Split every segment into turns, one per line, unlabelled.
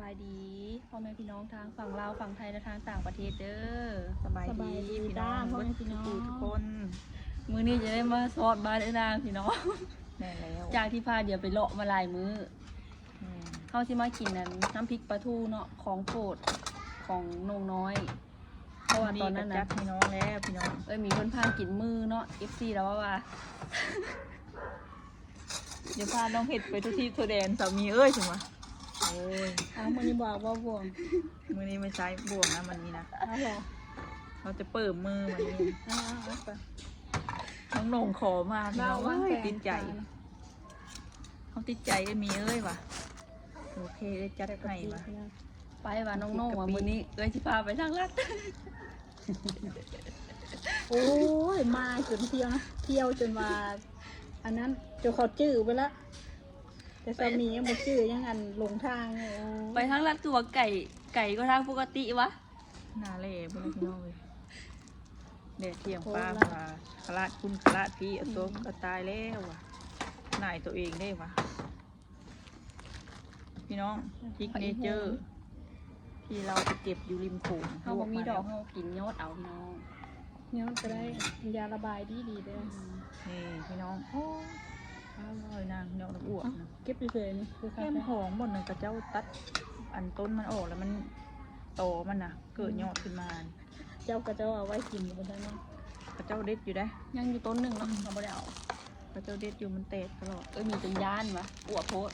บายดีพ่อแม่พี่น้องทางฝั่งลาวฝั่งไทยและทางต่างประเทศเด้อ
สบาย
สบา
ดี
ยดี
พี่น้อง
จ้าพ่อแม่พี่น้อง
ทุกคน
มื้อนี้จะได้มาสอดบ้านเอ้นางพี่น้อง
แม่แล้ว
จากที่พาเดี๋ยวไปเลาะมาหลายมื้อ
อืม
เข้าสิมากินนั้นน้ำพริกปลาทูเนาะของโปรดของนงน้อยเพราะว่าตอนนั้น
ก็จั
นะ
ดพี่น้องแล้วพี่น้อง
เอ้ยมีคนพากินมือเนาะ FC แล้วว่าว่า
เดี๋ยวพาน้องเห็ดไปทุกที่ทั่วแดนสามีเอ้ยถึงวะ เอ้ย
อ้าวมันนี้บอกว่าบ่วง
มือนี้ไม่ใช้บ่วงนะมันนี้นะ
อ้าวเหรอ
เราจะเปิดมือมันนี้
อ้าวเอาไป
น้องโหน่งขอมาพี่น้อง
ว่าง
เอ้ย
แต่
ติดใจเขาติดใจไอ้มีเอ้ยวะโอเคได้จัดให้วะ
ไปว่าน้องโน่ว่ามื้อนี้เอ้ยสิพาไปทางลัด
โอ้ยมาจนเที่ยวนะเที่ยวจนว่าอันนั้นจนเขาจื้อไปละ แต่สามียังบ่จื้อยังอันหลงทางเลยโอ้ย
ไปทางลัดตัวไก่ไก่ก็ทางปกติวะ
หนาเล่พวกพี่น้องเลยเด็ดเที่ยงป้าว่าขลาดคุณขลาดพี่เอาตัวก็ตายแล้ววะนายตัวเองได้วะพี่น้องพิกเนเจอร์ ที่เราไปเก็บอยู่ริมโขง
เฮาบ่มีดอกเฮากินยอดเอาพี่น้อง
เนี่ยมันจะได้ยาระบายดีดีๆเด้อ
นี่พี่น้อง โอ้อร่อยนางเนาะน้ำอ้วก
เอ้า
นะ
เก็บเฉยๆนี่คือ
แก้
ค่ะ
มหอมหมดเลยกระเจ้าตัดอันต้นมันออกแล้วมันโตมันนะเกิดยอดขึ้นมา
เจ้าก็จะเอาไว้กินอยู่บนนั้นเนาะ
กระเจ้าเด็ดอยู่ได้
ยังอยู่ต้นหนึงเนาะเราบ่ได้เอา
กระเจ้าเด็ดอยู่มันเตะตลอด
เอ้ยมีจนย่านวะอวบโพด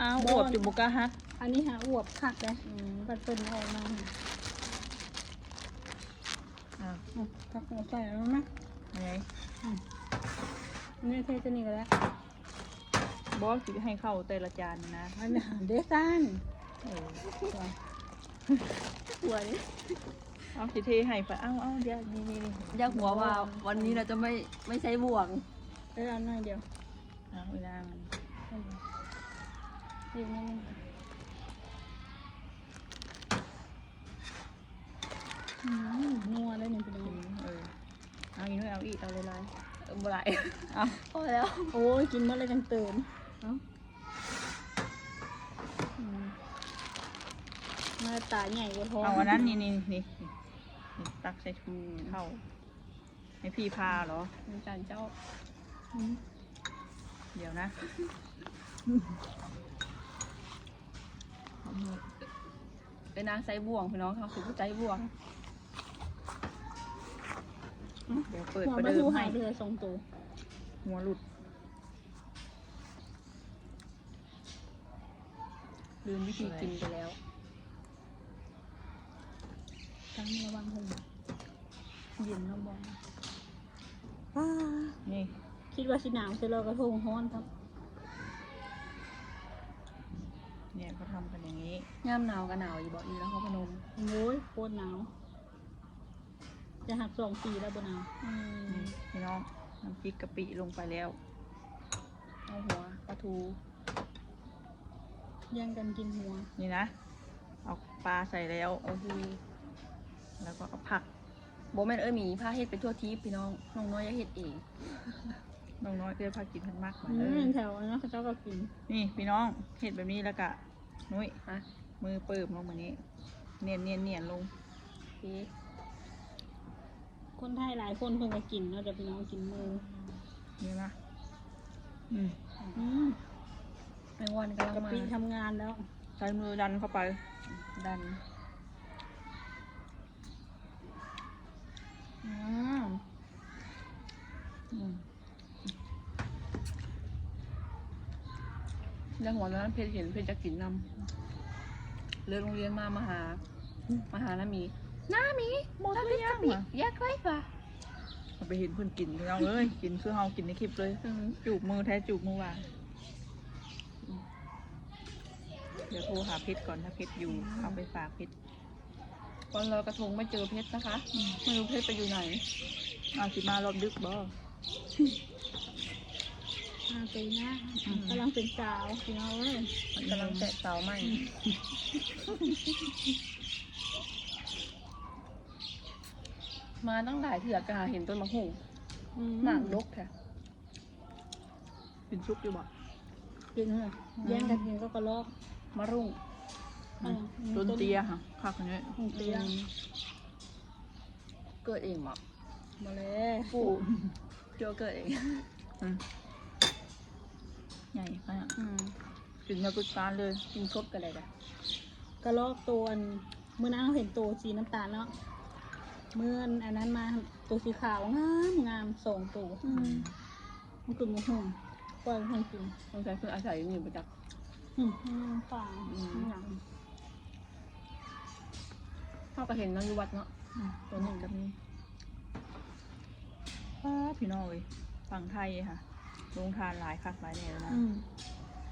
อ้าวอวบจุบุกล้าฮัก
อันนี้หาอวบคักเลย
อืม
ปัดเป็นออกมา
อ้าว
อะคักหัวใส่แล้วนะ
ไง
นี่เทจะนี่ก็แล้ว
บอสสิให้เข้าแต่ละจานนะ
อันนี้เดซัน
เออ
หัวนี่
เอาสิเทให้ไปเอ้าเอ้าเดี๋ยวนี่นี่นี่
อยากหัวว่าวันนี้เราจะไม่ไม่ใช้บ่วง
เอออันหน่อยเดียว
เอาเวลามัน
อันเดียวอีกนิดนึงอืมนัวเลยนี่เป็นยัง
กิ
ไง
นเออเอาอีกหน่อยเอาอีกเอาเลยลาย
เออบ่ไหล
ๆเอา
พอแล้ว
โอ้ยกินเมื่อไรกันเติมเอ้าอืมมาตาใหญ่กว่าท้อง
เอาอันนั้นนี่นี่นี่นี่นี่ตักใส่ถุงเข้าให้พี่พาเหรอ
มีการเจ้า
อืม
เดี๋ยวนะ
เป็นนางใช้บ่วงพี่น้องเขาคือผู้ใจบ่วง
เดี๋ยวเปิด
หัว
ประ
ปลา
เดิ
ทู
ม
หา
ให้
ยไปเลยสองตัว
หัวหลุด
ลืมวิธีกินไปแล้ว
ตั้งระวังหงเย็นเน้ำบอล
นี่
คิดว่าสิหนาวจะรอกระทงฮ้อนครับ
เนี่ยเขาทำกันอย่างนี้
ย่ามหนาวกับหนาวอยู่บ่อีแล้วเขาพนม
โอ้ยโคตรหนาว จะหักสองปีแล้วบนหนาว
อืม
นี่พี่น้องน้ำพริกกะปิลงไปแล้ว
เอาหัวปลาทู
แย่งกันกินหัว
นี่นะ เอาปลาใส่แล้ว
เอาทู
แล้วก็เอาผัก
โบแม่นเอ้ยหมีพาเฮ็ดไปทั่วทีปพี่น้องน้องน้อยอยากเฮ็ดเอง
น้องน้อยเพื่อพากินพันมากมา
อื
เออ
มแถวนั้นเขาเจ้าก็กิน
นี่พี่น้องเห็ดแบบนี้แล้วกะนุ้ย
ฮะ
มือเปิบลงมานี้ เนียนเนียนเนียนลง
โอเค
คนไทยหลายคนเพิ่งก็กินเนาะเดี๋ยวพี่น้องกินมือ
นี่นะอืม
อืม
แมงวันกำลัง
กะ
มา
ปิทำงานแล้ว
ใช้มือดันเข้าไป
ดัน
อืมอืม
แล้วหัวนั้นเพชรเห็นเพชรจะกินนำเลิกโรงเรียนมามาหา มาหาน้า หมีน้าหมี
หมด
น้า
ห
เพ
รื
ช
อ
ร
ยั
กะ
ง
ปิ
วะ
แยกไว้ป่ะ
เอาไปเห็นเพื่อนกินพี่น้องเอ้ยกินคือเฮากินในคลิปเลย
อืม
จูบมือแท้จูบมือวางเดี๋ยวโทรหาเพชรก่อนถ้าเพชรอยู่เอาไปฝากเพชร
วันลอยกระทงไม่เจอเพชรนะคะไม่รู้เพชรไปอยู่ไหน
เอาสิมารอบดึกบ่
อาปีหน้า
อืม
กำลังเป็นสาวพี่น้องเอ้ย
มันกำลังแตะเสาใหม่ มาตั้งหลายเถื่อกะเห็นต้นมะฮุ่ง
อื
หมากดกแท้
กินซุปอยู่บ่
กินเลยแย่งกันกินก็กระลอก
มะรุ่ง
อืม
ต้นเตียค่ะคักอันนี้
ต้นเตีย
เกิดเองเหรอ
มาเลย
ปู่เดี๋ยวเกิดเอง
อืมใหญ่ขนาด
อืม
กินมาปุดปานเลย
กินสดกันเลยจ้ะ
กระลอกตัวอันเมื่อนั้นเราเห็นตัวสีน้ำตาลเนาะ เมื่ออันนั้นมาตัวสีขาวงามงามสองตัว
อืม
มันคือมันหุ่มปล่อยมันกิน
ต้องใช้เพื่ออาศัยอยู่ประจักษ์
อืมอืมป่า
อืม
หนัง
พ่อก็เห็นน้องอยู่วัดเนาะ
อืมตัวหนึ่งกับนี้ป้าพี่น้องเลยฝั่งไทยค่ะลงทานหลายคักหลายแน่แล้วนะ
อืม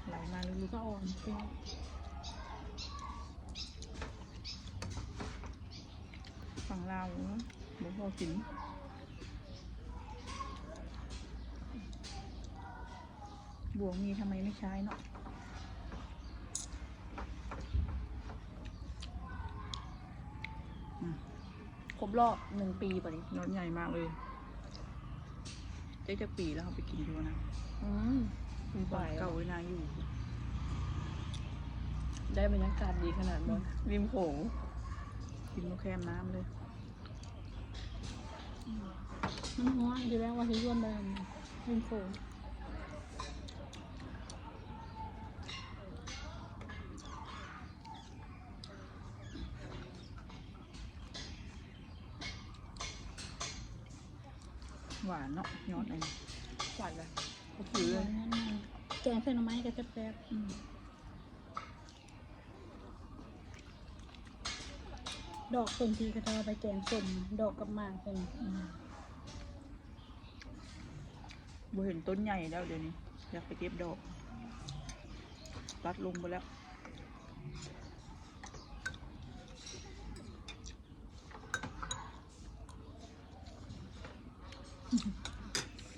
ไหลมาลึก
ก็อ่อนเปรี้ยว
ฝั่งลาวบ่พอกินบวงมีทำไมไม่ใช้เนาะ
ครบรอบหนึ่งปีป่ะนี่
นอนใหญ่มากเลยเจ๊จะปีแล้วเขาไปกินดูนะ
อืมคุณไป
เก่าไว้นางอยู่
ได้บรรยากาศดีขนาดนั้นริมโขง
กินมะแคมน้ำเลย
มันห้อนอยู่แล้วว่าที่ร่วนแดงริมโขง
หวานเนาะยอดเลย
หวานเลยก็คือเลย
แกงเส้นหน่อไม้ก็จะแป๊บ
อืม
ๆ ดอกเป็นทีก็จะเอาไปแกงส้มดอกกับหมากเป็น
อืมบ่เห็นต้นใหญ่แล้วเดี๋ยวนี้ อยากไปเก็บดอกตัดลงไปแล้ว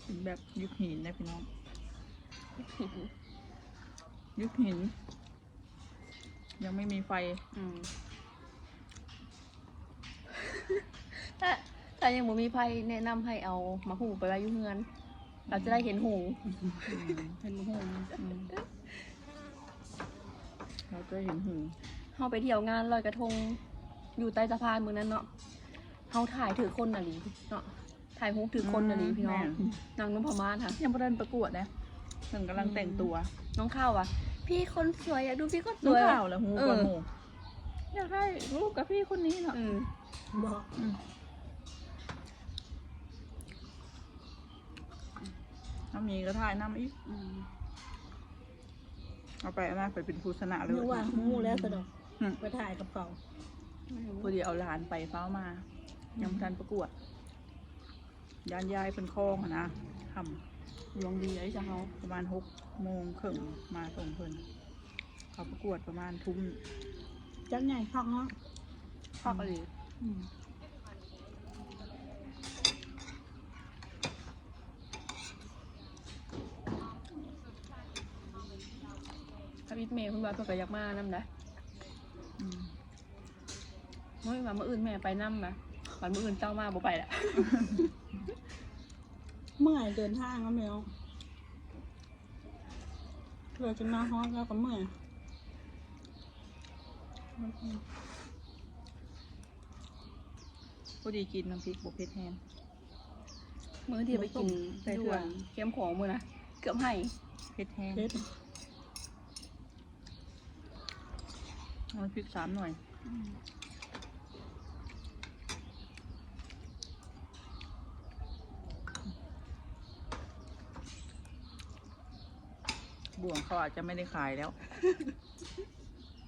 เป็นแบบยุคหินนะพี่น้อง ยุคหิน ยังไม่มีไฟ
อืม ถ้าถ้ายังบ่มีไพ่แนะนำให้เอามาหูไปไว้อยุ่เฮือน เราจะได้เห็นหู
เป็นมะฮง
อืมเราจะเห็นหู
เข้าไปเที่ยวงานลอยกระทง อยู่ใต้สะพานมือนั้นเนาะเขาถ่ายถือคนน่ะลีเนาะถ่ายฮุกถือคนน่ะลีพี่น้อง
แม่
นางนพมาศค่ะ
ยังไม่ได้ประกวดนะหนึ่งกำลังแต่งตัว
น้องข้าวอะ พี่คนสวยอยากดูพี่คนส
ลู
ว
ก
ย
ข่าวแล้วหูกับ
เออ
หมูอยากได้รูปกับพี่คนนี้เนาะ
อืม
บอก
อืมน้ำมีก็ถ่ายน้ำอีก
อืม
เอาไปเอามาไปเป็นผู้ชนะเลย
นึกว่าหูแล้วสะดอก
อืม
ไปถ่ายกับเขา
พอดีเอาหลานไปเฝ้ามา ยังไม่ทันประกวด ยานยายเป็นคลองอะนะท
ดวงดีไอ้เจ้าเขาำ
ประมาณหกโมงครึ่งมาส่งเพิ่นเขาประกวดประมาณทุ่ม
จักใหญ่พักเนาะ
พักอะไร
อืม
ถ้าอีทเมย์คุณบอยเพิ่นก็อยากมานํนะ
อืม
เฮ้ยว่ามื้ออื่นแม่ไปน้ำนะวันเมื้ออื่นเจ้ามาบ่ไปละ
เมื่อยเดินทางก็ไม่เอาเราจะมาฮอตแล้วก็เมื่อย
พอดีกินน้ำพริกบวกเผ็ดแห้ง
มื้อที่ไปกิน
ใส่
ด่
ถั่
ว
ว
นเข้มของมื้อนะเกือบให้
เผ็ดแห้ง
เพชร
เอาน้ำพริกสามหน่วยบ่วงเขาอาจจะไม่ได้ขายแล้ว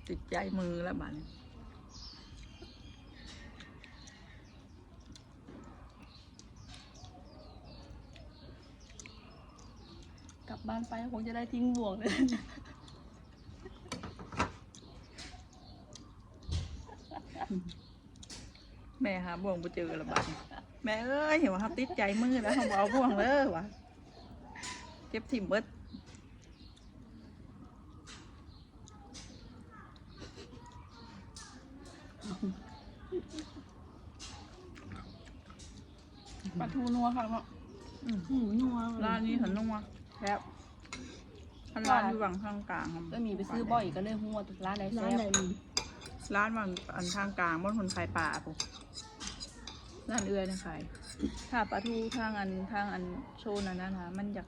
ติดใจมือแล้วบ้าน
บบ้านไปคงจะได้ทิ้งบ่วงเลย
แม่หาบ่วงไปเจอและบ้านแม่เอ้ยเห็นว่าเขาติดใจมือแล้วเขาบเอาบ่วงเลยวะเจ็บทิมเบิด
ปลาทูนัวค่ะเนาะ
อืม
อืมนัว
ร้านนี้หันนุ่งวะ
แล้ว
ทันร้านอยู่ฝั่งข้างกลางครับ
ก็มีไปซื้อบ่อยก็เลยหัวร้านไหน
ร้า
แซ่
นไหน
บ
มี
ร้านบางอันทางกลางบนคนขายป่าปุ๊ร้านเอื้อยนะขายถ้าปลาทูทางอันทางอันโซนอันนั้นนะมันอยาก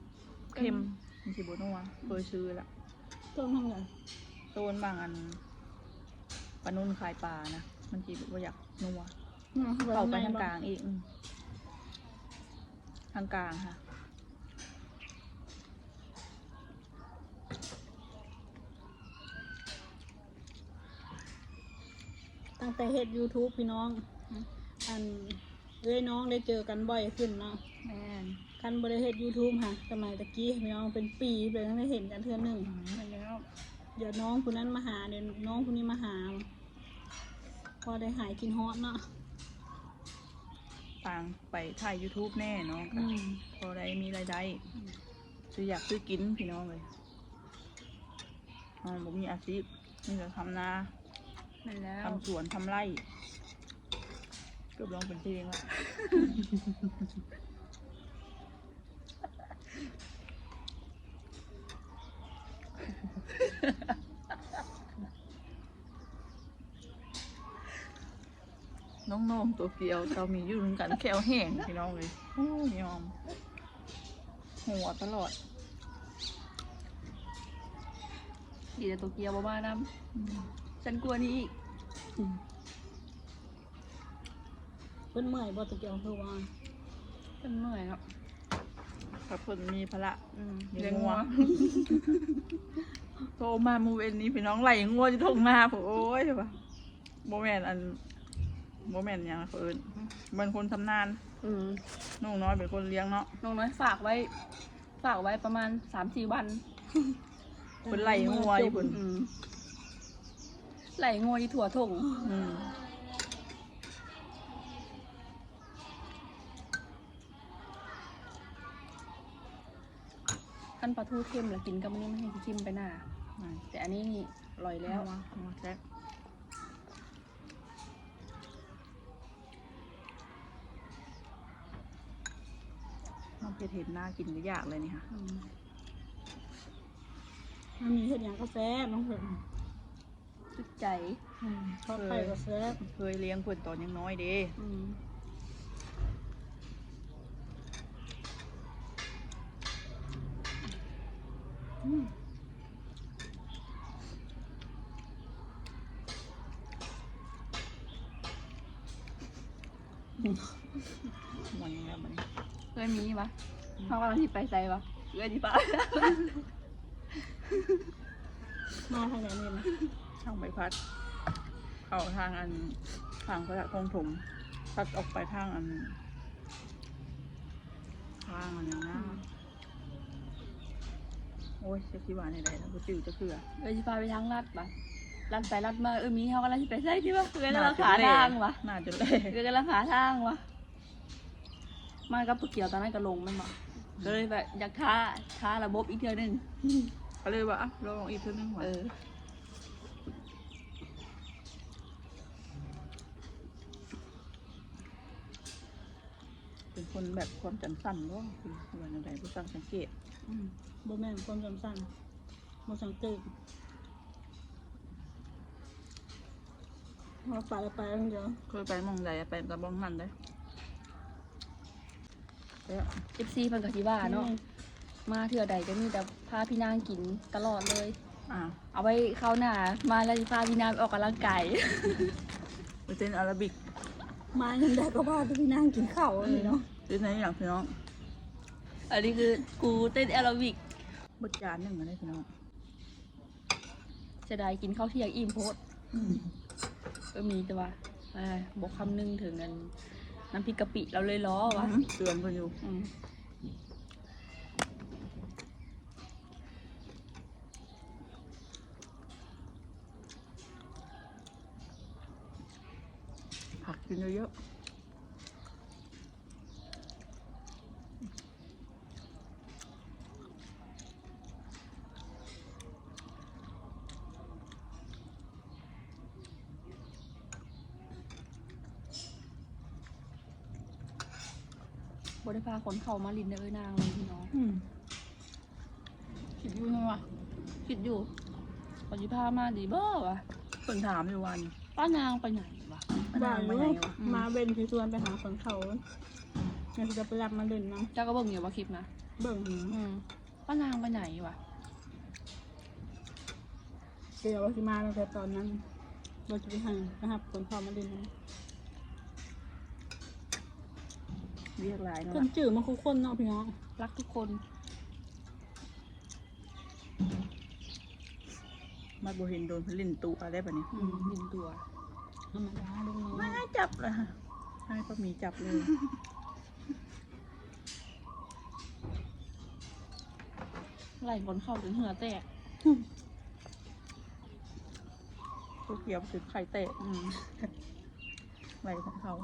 เค็มมันสิบนัวเคยซื้อละ
ต้นทำไง
โซนบางอันปลานุ่นขายปลานะมันจีบว่าอยากนัว เข้าไปทางกลางอีกอืมทางกลางค่ะ
ตั้งแต่เฮ็ด YouTube พี่น้อง อันเอ้ยน้องได้เจอกันบ่อยขึ้นเนาะ
แม่น
คันบ่ได้เฮ็ด YouTube ค่ะสมัยตะกี้พี่น้องเป็นปีเลยตั้งแต่เห็นกันเทื่อหนึง
แม่นแล้ว
เดี๋ยวน้องคนนั้นมาหาเดี๋ยวน้องคนนี้มาหา พอได้หายกินฮอตเนาะ
ต่างไปถ่าย YouTube แน่เนาะ
อืม
พอได้มีรายได้ซื้ออยากซื้อกินพี่น้องเลยอ๋อผมมีอาชีพนี่จะทำนา
แม่นแล้ว
ทำสวนทำไร่ เกือบลองเป็นเพลงละน้องๆตัวเกียวเรามีอยู่ด้วยกันแควแห้งพี่น้องเลยโอ้ยยอม หัวตลอด
ดีแต่ตัวเกียวบ่มานํ
อืม
ฉันกลัวนี้อีก
เพิ่นเมื่อยบ่ตะเกียงคือว่า
ฉันเหนื่อยครับ
ถ้าคนมีพละ
อืม
เลี้ยงงัวโทรมามูเวนนี้พี่น้องไหลงัวจะทงหน้าผมโอ้ยใช่ปะโมแมนอันโมแมนอย่างเขาเอิญเป็นคนทำนาน
อืม
น้องน้อยเป็นคนเลี้ยงเนาะ
น้องน้อยฝากไว้ ฝากไว้ประมาณสามสี่วัน
เป็นไหลงัวอยู่คน
อืม ไหลงวยถั่วถง
อืม
ขั้นปลาทูเค็มแล้วกินก็ไม่ได้ไม่ให้เค็มไปหน้า แต่อันนี้นี่อร่อย
แล้
แล้วว
มามาแซ่บน้องเพชรเห็นหน้ากินก็อยากเลยนี่ค่ะ
อืม
มันมีเฮ็ดหยังก็แซ่บน้องเพิ่น
จุดใจ
อืมทอดไข่ก็แซ่บ
เคยเลี้ยงเพื่อนตอนยังน้อยเด้
อืม
อืม
มันยังแล้วมัน
เคยมีปะเขากำลังที่ไปใส่ปะเคยที่ปะ
มาทางไหนนี่นะ
ช่างใบพัด เข้าทางอันทางพระคงถมพัดออกไปทางอันทางอันนั้นนะโอ้ยจะคิดว่าในใดแล้วก็จืดจะเกลือ
เคยที่ปาไปทางลัดปะลัดไปลัดมาเออมีเขากำลังที่ไปใส่ที่ปะเคยกำลังขาทางปะ
น่าจะเล่
เคยกำลังขาทางปะมากับปุกเกี่ยวตอนนั้นก็ลงแมันบอกก็เลยแบบอยากท้าท้าระบบอีกเทื่อหนึง
เขาเลยว่าอะลองอีกเท่านึงว่ะ
เออ
เป็น คนแบบความจำสั้นก็คือวันใดผู้สร้างสังเกต
อืม
บ่แม่นความจำสั้นบ่สังเกตเราไปแล้วไปแล้วเดี๋ยว
เคยไปหมองใดอะไปตะบองนั่นได้แล้ว
เอฟซีเพิ่นก็สิว่าเนาะมาเทื่อใดก็มีแต่พาพี่นางกินตลอดเลย
อ่า
เอาไว้เข้าหน้ามาแล้วสิพาพี่นางไปออกกำลังกาย
ไปเต้นอาราบิก
มายังได้ก็ว่าที่นั่งกินข้าวเลยเนาะ
เต้นในอย่างพี่น้อง
อันนี้คือกูเต้นแอโรบิก
บดจานหนึ่งมาได้พี่น้อง
จะได้กินข้าวเที่ยงอิ่มโพดก็มีแต่ว่าเอ้ยบอกคำนึงถึงกันน้ำพริกกะปิเราเลยล้อวะ
เตือนเพิ่นอยู่
อืม
ผักกินเยอะๆ
บริพาคนเข้ามาลินเด้อเอ้ยนางเลยพี่น้อง
อืม
คิดอยู่ไงวะคิดอยู่ปฏิพามาดีบ่วะ
เพิ่นถามอยู่วัน
ป้านางไปไหนวะ
บ้าน
ไป
ลู
ไหน
ก
วะ
มาเว้นที่ชวนไปหาคนเขาเนี่ยจะไปรับมาเล่นน้
เจ้าก็เบิ่งอยู่ว่าคลิปนะำ
เบิ่งหนู
อืมป้านางไปไหนวะ
เกี่ยวว่าสิมาตั้งแต่ตอนนั้นเราจะไปหานะครับคนเขามาเล่นน้
เรียกหลายำเนาะ
คนจืดมาคุกคนเนาะพี่น้อง
รักทุกคน
มาบ่เห็นโดนเพนลินตัวได้ปะเนี่ย
อืมดินตัว
ธรรมดาลูกน้อง
ไม่จับเลยค่ะให้ป้าหมีจับเลย
ไหลบนเข้าถึงเหงื่อแตก
ตัวเกียวถึงไข่เตะ
อืม
ไหลของเขา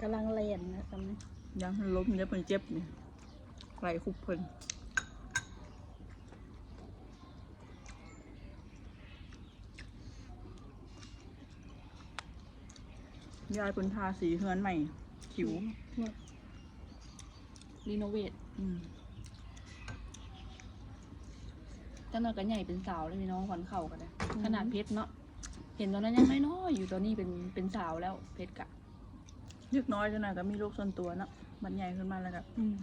กำลังเล่นนะจำไหม
ยังมันล้มเนี่ยเพิ่นเจ็บนี่ไหลคุบเพิ่นยายเพิ่นทาสีเฮือนใหม่ผิว
รีโนเวท
อืม
เจ้าหน่อยก็ใหญ่เป็นสาวเลยพี่น้องขวัญเข่ากันนะขนาดเพชรเนาะเห็นตอนนั้นยังน้อยๆอยู่ตอนนี้เป็นเป็นสาวแล้วเพชรกะ
เล็กน้อยจังหน่อยก็มีโรคส่วนตัวเนาะมันใหญ่ขึ้นมาแล้วก็
อืม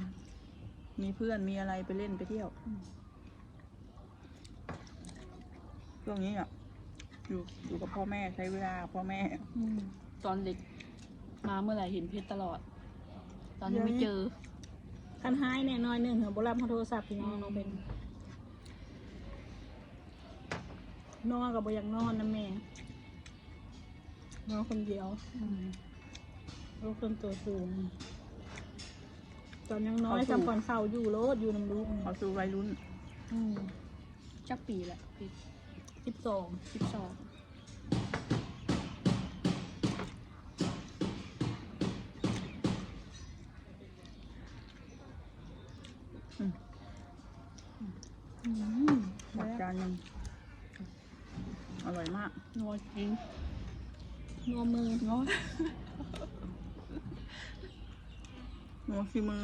มีเพื่อนมีอะไรไปเล่นไปเที่ยวช่วงนี้อะอยู่อยู่กับพ่อแม่ใช้เวลากับพ่อแม่
อืมตอนเด็กมาเมื่อไหร่เห็นเพชรตลอด ตอนนี้ไม่เจอ
คันหายแน่น้อยหนึ่งเหรอโบราณเขาโทรศัพท์พี่น้องน้องเป็น นอนกับบอยากนอนนะแม่นอนคนเดียว
อืม
ลูกคนตัวสูง ตอนยังน้อย
เขาสูง
จำก่อนเข่าอยู่โลดอยู่น้ำลูก
เขาสู่วัยรุ่น
จักปีแหละเพชร
สิบสอง
สิบสอง
หมดจานยังอร่อยมาก
นัวจริง
นัวมือ
นัว
นัวขี้มือ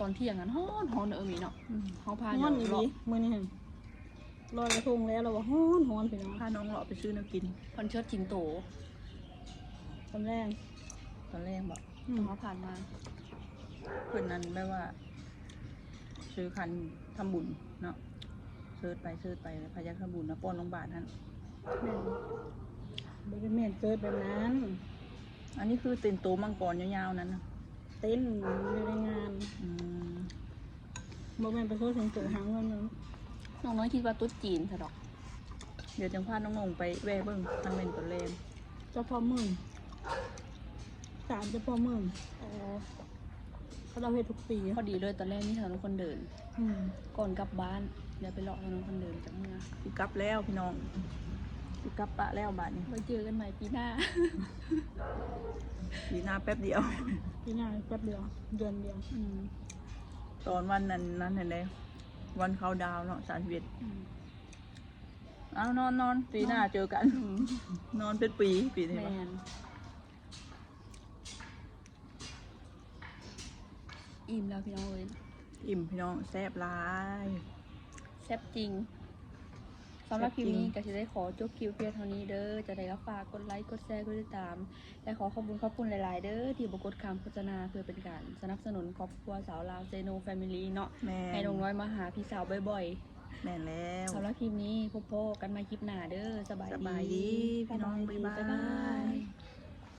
ตอนเที่ยงนั้นฮ้อนฮ้อนเออมีเนาะเขาพา
ฮ้อน
เดี๋
อี
ยว
หลี
เลาะ
มือนี่เห็นลอยกระทงแล้วเราว่าฮ้อนฮ้อนไปเนาะ
พาน้องเลาะไปซื้อน้ำกิน
คอนเชิร์ตจิงโต
ตอนแรก
ตอนแรกบอก
อืม
เขาผ่านมา
เพื่อนนั้นแบบว่า ซื้อคันทำบุญเนาะเซิร์ชไปเซิร์ชไปแล้วพยักทำบุญนะป้อนลงบาทนั้น
แม่น บริเมนเกิดแบบนั้น
อันนี้คือเต็นโตมังกรยาวๆนั้นนะ
เต้นอยู่ในงาน
อืม
บริเมนไปโทษถึงตัวหางเงินนั้น
น้องน้อยคิดว่าตุ๊ดจีนสะดอก
เดี๋ยวจังพาน้องงๆไปแวะเบิ้งทางเป็นตัวเลน
เจ้าพ่อมึงสามเจ้าพ่อมึง
โอ้
เขาเราเฮ็ดทุกปี
พอดีเลยตอนแรกนี่ถนนคนเดิน
อืม
ก่อนกลับบ้านเดี๋ยวไปเลาะถนนคนเดินจากเมื่อ
คือกลับแล้วพี่น้อง คือกลับปะแล้วบาทนี้
ไว้เจอกันใหม่ปีหน้า
ปีหน้าแป๊บเดียว
พี่นาแป๊บเดียว เดือนเดียว
อืม
ตอนวันนั้นนั้นเห็นไหมวันเขาดาวน์เนาะสามสิบเอ็ด
อืม
เอานอนนอนปีหน้าเจอกัน
อืม
นอนเป็นปีปีนี้
แม
ปะ
นอิ่มแล้วพี่น้องเอ้ย
อิ่มพี่น้องแซ่บหลาย
แซ่บจริง สำหรับคลิปนี้
แซ่บจริง
ก็จะได้ขอจบคลิปเพียงเท่านี้เด้อจะได้ก็ฝากกดไลค์กดแชร์กดติดตาม และขอขอบคุณขอบคุณหลายๆ เด้อที่บกดคำโฆษณาเพื่อเป็นการสนับสนุนครอบครัวสาวลาวเซโนแฟมิลี่เนาะ
แม่
ให้น้องน้อยมาหาพี่สาวบ่อย
แม่นแล้ว
ๆสำหรับคลิปนี้พบโพกันใหมาคลิปหน้าเด้อสบาย
ส
ดี
บายดีพี่น้องบ๊ายบา
บ๊ายบาย
ย